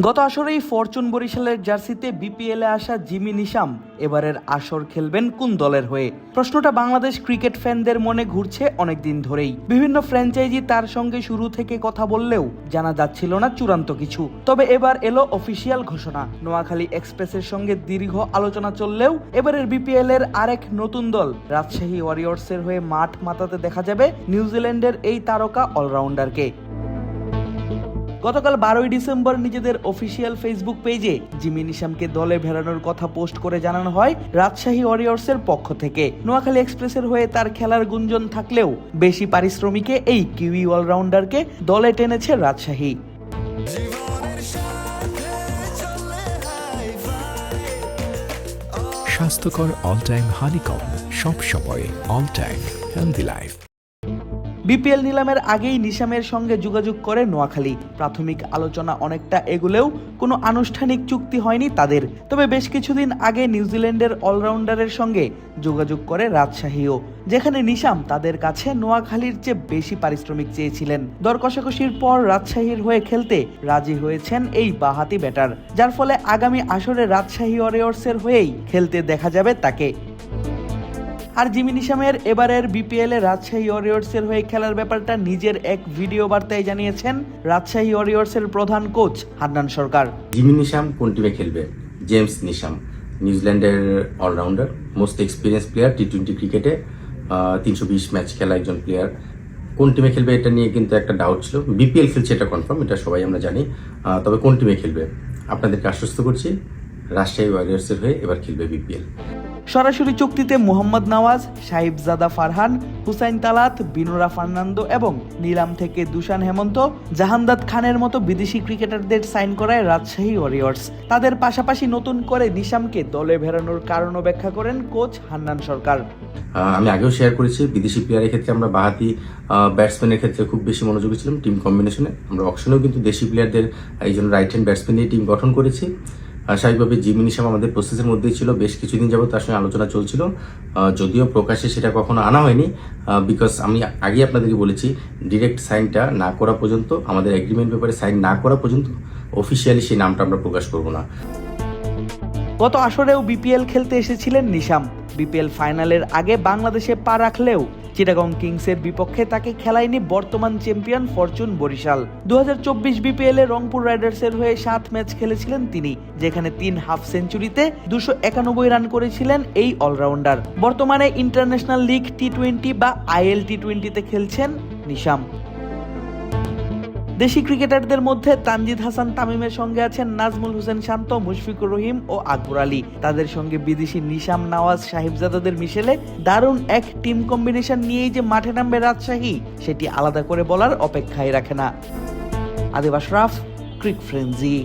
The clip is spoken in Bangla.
গত আসরেই ফরচুন বরিশালের জার্সিতে বিপিএলে আসা জিমি নিশাম এবারের আসর খেলবেন কোন দলের হয়ে? প্রশ্নটা বাংলাদেশ ক্রিকেট ফ্যানদের মনে ঘুরছে অনেকদিন ধরেই। বিভিন্ন ফ্র্যাঞ্চাইজি তার সঙ্গে শুরু থেকে কথা বললেও জানা যাচ্ছিল না চূড়ান্ত কিছু। তবে এবার এলো অফিসিয়াল ঘোষণা। নোয়াখালী এক্সপ্রেসের সঙ্গে দীর্ঘ আলোচনা চললেও এবারের বিপিএল এর আরেক নতুন দল রাজশাহী ওয়ারিয়র্সের হয়ে মাঠ মাতাতে দেখা যাবে নিউজিল্যান্ডের এই তারকা অলরাউন্ডারকে। গতকাল বারোই ডিসেম্বর নিজেদের অফিসিয়াল ফেসবুক পেজে জিমি নিশামকে দলে ভেড়ানোর কথা পোস্ট করে জানানো হয় রাজশাহী ওয়ারিয়র্সের পক্ষ থেকে। নোয়াখালী এক্সপ্রেসের হয়ে তার খেলার গুঞ্জন থাকলেও বেশি পারিশ্রমিকে এই কিউই অলরাউন্ডারকে দলে টেনেছে রাজশাহী। স্বাস্থ্যকর অল টাইম হানিকম সব সময় all time healthy life BPL নিলামের আগেই নিশামের সঙ্গে যোগাযোগ করে নোয়াখালী। প্রাথমিক আলোচনা অনেকটা এগুলেও কোনো আনুষ্ঠানিক চুক্তি হয়নি তাদের। তবে বেশ কিছুদিন আগে নিউজিল্যান্ডের অলরাউন্ডারের সঙ্গে যোগাযোগ করে রাজশাহীও, যেখানে নিশাম তাদের কাছে নোয়াখালীর চেয়ে বেশি পারিশ্রমিক চেয়েছিলেন। দর কষাকষির পর রাজশাহীর হয়ে খেলতে রাজি হয়েছেন এই বাহাতি ব্যাটার, যার ফলে আগামী আসরে রাজশাহী ওয়ারিয়র্সের হয়েই খেলতে দেখা যাবে তাকে। আর জিমি নিশামের এবারের বিপিএল রাজশাহী ওয়ারিয়র্সের হয়ে খেলার ব্যাপারটা নিজের এক ভিডিও বার্তায় জানিয়েছেন রাজশাহী ওয়ারিয়র্সের প্রধান coach Hannan Sarkar. Jimmy Neesham কোন টিমে খেলবে? জেমস নিশাম, নিউজিল্যান্ডের all rounder, most experience player T twenty ক্রিকেটে তিনশো বিশ ম্যাচ খেলা একজন প্লেয়ার। কোন টিমে খেলবে এটা নিয়ে কিন্তু একটা ডাউট ছিল। বিপিএল খেলছে এটা কনফার্ম এটা সবাই আমরা জানি। তবে কোন টিমে খেলবে? আপনাদেরকে আশ্বস্ত করছি, রাজশাহী ওয়ারিয়ার্সের হয়ে এবার খেলবে বিপিএল সরাসরি চুক্তিতে মোহাম্মদ নওয়াজ, সাহিবজাদা ফারহান, হুসাইন তালাত, বিনোরা ফার্নান্দো এবং নিলাম থেকে দুশান হেমন্ত, জাহান্দাদ খানের মতো বিদেশি ক্রিকেটারদের সাইন করায় রাজশাহী ওয়ারিয়র্স। তাদের পাশাপাশি নতুন করে নিশামকে দলে ভেড়ানোর কারণও ব্যাখ্যা করেন কোচ হান্নান সরকার। আমি আগেও শেয়ার করেছি, বিদেশি প্লেয়ারের ক্ষেত্রে আমরা বাহাতি ব্যাটসম্যানের ক্ষেত্রে খুব বেশি মনোযোগী ছিলাম টিম কম্বিনেশনে আমরা অপশনেও কিন্তু দেশি প্লেয়ারদের এই জন্য রাইট হ্যান্ড ব্যাটসম্যান নিয়ে টিম গঠন করেছি। স্বাভাবিকভাবে জিমি নিশাম আমাদের প্রসেসের মধ্যেই ছিল, বেশ কিছুদিন যাবত তার সঙ্গে আলোচনা চলছিল। যদিও প্রকাশে সেটা কখনো আনা হয়নি বিকজ আমি আগে আপনাদেরকে বলেছি ডিরেক্ট সাইনটা না করা পর্যন্ত, আমাদের এগ্রিমেন্ট ব্যাপারে সাইন না করা পর্যন্ত অফিসিয়ালি সেই নামটা আমরা প্রকাশ করব না। গত আসরেও বিপিএল খেলতে এসেছিলেন নিশাম। বিপিএল ফাইনালের আগে বাংলাদেশে পা রাখলেও চিটাগং কিংসের বিপক্ষে তাকে খেলায়নি বর্তমান চ্যাম্পিয়ন ফরচুন বরিশাল। দু হাজার চব্বিশ বিপিএল এ রংপুর রাইডার্সের হয়ে সাত ম্যাচ খেলেছিলেন তিনি, যেখানে তিন হাফ সেঞ্চুরিতে দুশো একানব্বই রান করেছিলেন এই অলরাউন্ডার। বর্তমানে ইন্টারন্যাশনাল লিগ টি টোয়েন্টি বা আইএল টি টোয়েন্টিতে খেলছেন নিশাম। দেশি ক্রিকেটারদের মধ্যে তানজিদ হাসান তামিমের সঙ্গে আছেন নাজমুল হোসেন শান্ত, মুশফিকুর রহিম ও আকবর আলী। তাদের সঙ্গে বিদেশি নিশাম নওয়াজ সাহিবজাদাদের মিশেলে দারুণ এক টিম কম্বিনেশন নিয়েই যে মাঠে নামবে রাজশাহী, সেটি আলাদা করে বলার অপেক্ষায় রাখে না। আদিব আশরাফ ক্রিক ফ্রেন্জি